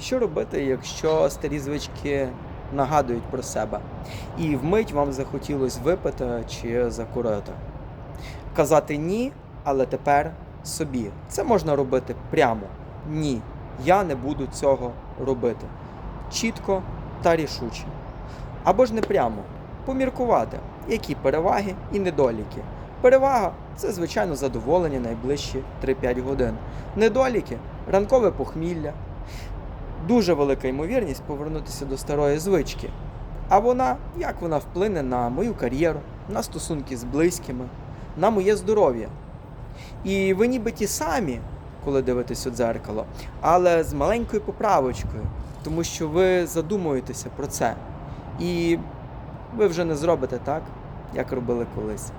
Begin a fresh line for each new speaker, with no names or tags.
Що робити, якщо старі звички нагадують про себе, і вмить вам захотілося випити чи закурити? Казати ні, але тепер собі. Це можна робити прямо. Ні, я не буду цього робити. Чітко та рішуче. Або ж не прямо. Поміркувати, які переваги і недоліки. Перевага це, звичайно, задоволення найближчі 3-5 годин. Недоліки ранкове похмілля, дуже велика ймовірність повернутися до старої звички. А вона, як вона вплине на мою кар'єру, на стосунки з близькими, на моє здоров'я. І ви ніби ті самі, коли дивитесь у дзеркало, але з маленькою поправочкою, тому що ви задумуєтеся про це. І ви вже не зробите так, як робили колись.